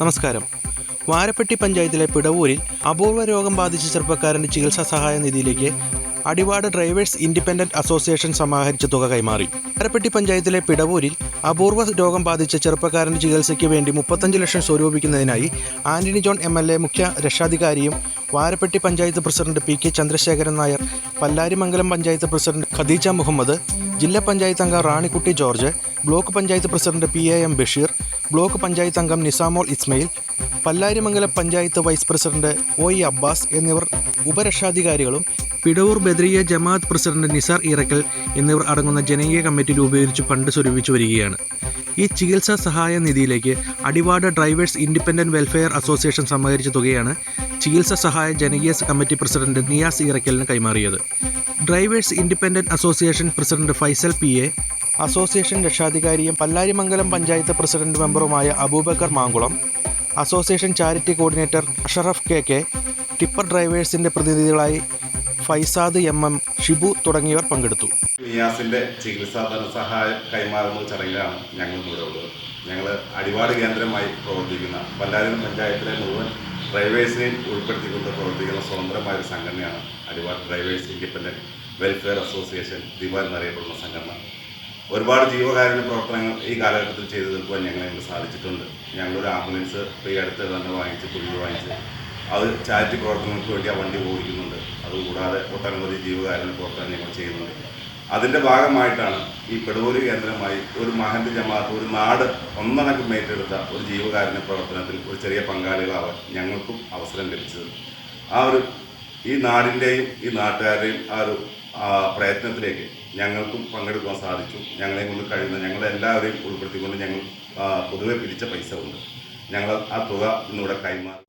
നമസ്കാരം. വാരപ്പെട്ടി പഞ്ചായത്തിലെ പിടവൂരിൽ അപൂർവ രോഗം ബാധിച്ച ചെറുപ്പക്കാരന്റെ ചികിത്സാ സഹായ നിധിയിലേക്ക് അടിവാട് ഡ്രൈവേഴ്സ് ഇൻഡിപെൻഡന്റ് അസോസിയേഷൻ സമാഹരിച്ച തുക കൈമാറി. വാരപ്പെട്ടി പഞ്ചായത്തിലെ പിടവൂരിൽ അപൂർവ രോഗം ബാധിച്ച ചെറുപ്പക്കാരന്റെ ചികിത്സയ്ക്ക് വേണ്ടി മുപ്പത്തഞ്ച് ലക്ഷം സ്വരൂപിക്കുന്നതിനായി Antony John M L A മുഖ്യ രക്ഷാധികാരിയും Varappetty panchayat president P K Chandrasekharan Nair Pallarimangalam panchayat president Khadeeja Muhammad ജില്ലാ പഞ്ചായത്ത് അംഗം Ranikutty George block panchayat president P A M Basheer block panchayat അംഗം Nisamol Ismail Pallarimangalam panchayat vice president O E Abbas എന്നിവർ ഉപരക്ഷാധികാരികളും പിടവൂർ ബദ്രിയ ജമാഅത്ത് president Nisar Irakkal എന്നിവർ അടങ്ങുന്ന ജനകീയ committee രൂപീകരിച്ച് fund സ്വരൂപിച്ചു വരികയാണ്. ഈ ചികിത്സാ സഹായ നിധിയിലേക്ക് Adivad drivers independent welfare association സമാഹരിച്ച തുകയാണ് ചികിത്സാ സഹായ ജനകീയ കമ്മിറ്റി പ്രസിഡന്റ് നിയാസ് ഇറക്കലിന് കൈമാറിയത്. Drivers independent association president Faisal P A association രക്ഷാധികാരിയും Pallarimangalam panchayat president മെമ്പറുമായ Abubakar Mankulam association charity coordinator Ashraf K K tipper ഡ്രൈവേഴ്സിന്റെ പ്രതിനിധികളായി ഫൈസാദ് എം എം ഷിബു തുടങ്ങിയവർ പങ്കെടുത്തു. നിയാസിന്റെ ചികിത്സാ ധനസഹായം കൈമാറുന്ന ചടങ്ങിലാണ് ഞങ്ങൾ ഇവിടെ ഉള്ളത്. ഞങ്ങൾ അടിവാട് കേന്ദ്രമായി പ്രവർത്തിക്കുന്ന പല്ലാരിനം പഞ്ചായത്തിലെ മുഴുവൻ ഡ്രൈവേഴ്സിനെയും ഉൾപ്പെടുത്തിക്കൊണ്ട് പ്രവർത്തിക്കുന്ന സ്വതന്ത്രമായ ഒരു സംഘടനയാണ് Adivad drivers independent welfare association Diwan എന്നറിയപ്പെടുന്ന സംഘടന. ഒരുപാട് ജീവകാരുണ്യ പ്രവർത്തനങ്ങൾ ഈ കാലഘട്ടത്തിൽ ചെയ്തു തീർക്കുവാൻ ഞങ്ങളെ ഞങ്ങൾ സാധിച്ചിട്ടുണ്ട്. ഞങ്ങളൊരു ആംബുലൻസ് ഇപ്പോൾ ഈ അടുത്ത് തന്നെ വാങ്ങിച്ച് പുതിയ വാങ്ങിച്ച് അത് ചാരിറ്റി പ്രവർത്തനങ്ങൾക്ക് വേണ്ടി ആ വണ്ടി ഓടിക്കുന്നുണ്ട്. അതുകൂടാതെ ഒട്ടനവധി ജീവകാരുണ്യ പ്രവർത്തനം ഞങ്ങൾ ചെയ്യുന്നുണ്ട്. അതിന്റെ ഭാഗമായിട്ടാണ് ഈ പെടവൂര് കേന്ദ്രമായി ഒരു മഹന്ത് ജമാഅത്ത് ഒരു നാട് ഒന്നണക്കം ഏറ്റെടുത്ത ഒരു ജീവകാരുണ്യ പ്രവർത്തനത്തിൽ ഒരു ചെറിയ പങ്കാളികളാവാൻ ഞങ്ങൾക്കും അവസരം ലഭിച്ചത്. ആ ഒരു ഈ നാടിന്റെയും ഈ നാട്ടുകാരുടെയും ആ ഒരു പ്രയത്നത്തിലേക്ക് ഞങ്ങൾക്കും പങ്കെടുക്കാൻ സാധിച്ചു. ഞങ്ങളെ കൊണ്ട് കഴിയുന്ന ഞങ്ങളെ എല്ലാവരെയും ഉൾപ്പെടുത്തിക്കൊണ്ട് ഞങ്ങൾ പൊതുവെ പിരിച്ച പൈസ ഉണ്ട് ഞങ്ങൾ ആ തുക ഇന്നിവിടെ കൈമാറി.